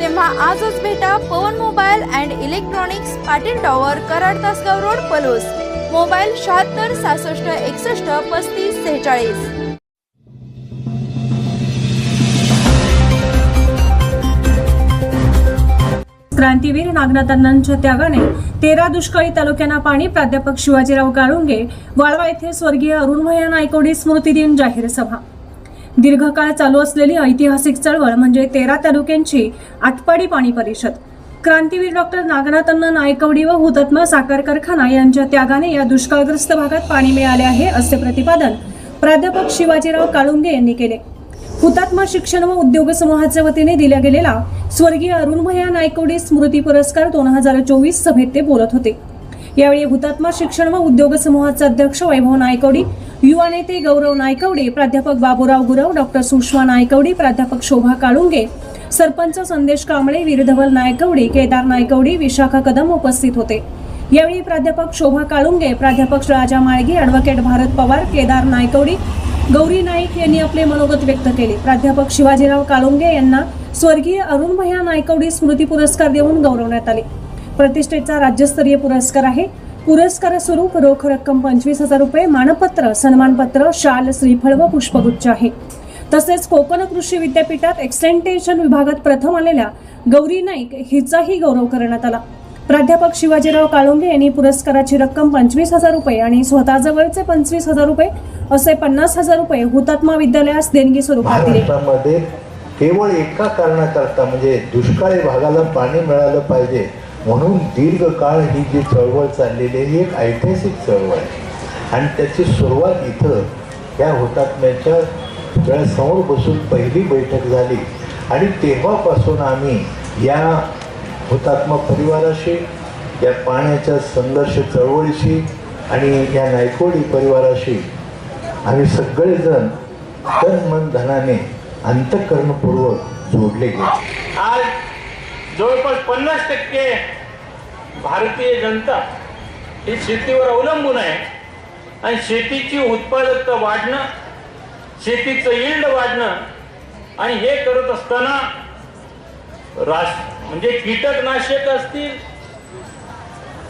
तेव्हा आजच भेटा Pawan mobile and electronics Patil tower Karad Tasgaon road Palus. Mobile शहात्तर सहासष्ट एकसष्ट पस्तीस सेहेचाळीस. क्रांतीवीर नागनाथ त्यागाने तेरा दुष्काळी तालुक्यांना पाणी प्राध्यापक शिवाजीराव गाळुंगे वाळवा येथे स्वर्गीय अरुण अरुणभया नायकोडी स्मृती दिन जाहीर सभा. दीर्घकाळ चालू असलेली ऐतिहासिक चळवळ म्हणजे तेरा तालुक्यांची आटपाडी पाणी परिषद. क्रांतीवीर डॉक्टर नागनाथ अण्णा नायकवडी व हुतात्मा साखर कारखाना यांच्या त्यागाने या दुष्काळग्रस्त भागात पाणी मिळाले आहे असे प्रतिपादन प्राध्यापक शिवाजीराव काळुंगे यांनी केले. हुतात्मा शिक्षण व उद्योग समूहाच्या वतीने दिला गेलेला स्वर्गीय अरुणभया नायकवडी स्मृती पुरस्कार दोन हजार चोवीस सभेत ते बोलत होते. यावेळी हुतात्मा शिक्षण व उद्योग समूहाचे अध्यक्ष वैभव नायकवडी युवा नेते गौरव नायकवडे प्राध्यापक बाबूराव गुरव डॉक्टर सुषमा नायकवडी प्राध्यापक शोभा काळुंगे सरपंच संदेश कांबळे वीरधवल नायकवडी केदार नायकवडी विशाखा कदम उपस्थित होते. यावेळी प्राध्यापक शोभा काळुंगे प्राध्यापक राजा माळगी ॲडव्होकेट भारत पवार केदार नायकवडी गौरी नाईक यांनी आपले मनोगत व्यक्त केले. प्राध्यापक शिवाजीराव काळुंगे यांना स्वर्गीय अरुणभया नायकवडी स्मृती पुरस्कार देऊन गौरवण्यात आले. प्रतिष्ठेचा राज्यस्तरीय पुरस्कार आहे. पुरस्कार स्वरूप रोख रक्कम पंचवीस हजार रुपये मानपत्र सन्मानपत्र शाल श्रीफळ व पुष्पगुच्छ आहे. तसेच कोकण कृषी विद्यापीठात एक्सटेंटेशन विभागात प्रथम आलेल्या गौरी नाईक हिचाही गौरव करण्यात आला. प्राध्यापक शिवाजीराव काळुंगे यांनी पुरस्काराची रक्कम पंचवीस हजार रुपये आणि स्वतःजवळचे पंचवीस हजार रुपये असे पन्नास हजार रुपये हुतात्मा विद्यालयास देणगी स्वरूपात दिले. केवळ एका कारणाकरता म्हणजे दुष्काळी भागाला पाणी मिळालं पाहिजे म्हणून दीर्घकाळ ही जी चळवळ चाललेली आहे ही एक ऐतिहासिक चळवळ आहे. आणि त्याची सुरुवात इथं या हुतात्म्याच्या वेळासमोर बसून पहिली बैठक झाली. आणि तेव्हापासून आम्ही या हुतात्मा परिवाराशी या पाण्याच्या संघर्ष चळवळीशी आणि या नायकोडी परिवाराशी आम्ही सगळेजण तन मन धनाने अंतकरणपूर्वक जोडले गेले. आज जवळपास पन्नास टक्के भारतीय जनता ही शेतीवर अवलंबून आहे आणि शेतीची उत्पादकता वाढणं शेतीचं इल्ड वाढणं आणि हे करत असताना रास म्हणजे कीटकनाशक असतील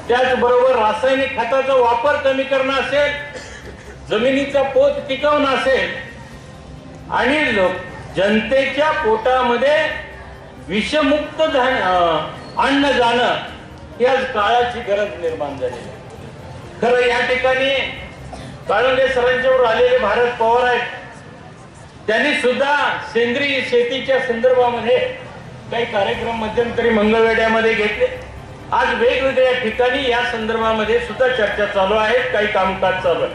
त्याचबरोबर रासायनिक खताचा वापर कमी करणं असेल जमिनीचा पोत टिकवणं असेल आणि लोक जनतेच्या पोटामध्ये विषमुक्त धान- अन्न जाणं ही आज काळाची गरज निर्माण झाली. आहे. खरं या ठिकाणी काळुंगे सरांच्यावर आलेले भारत पवार आहेत. त्यांनी सुद्धा सेंद्रिय शेतीच्या संदर्भामध्ये काही कार्यक्रम मध्यंतरी मंगळवेड्यामध्ये घेतले. आज वेगवेगळ्या ठिकाणी या संदर्भामध्ये सुद्धा चर्चा चालू आहेत. काही कामकाज चालू आहे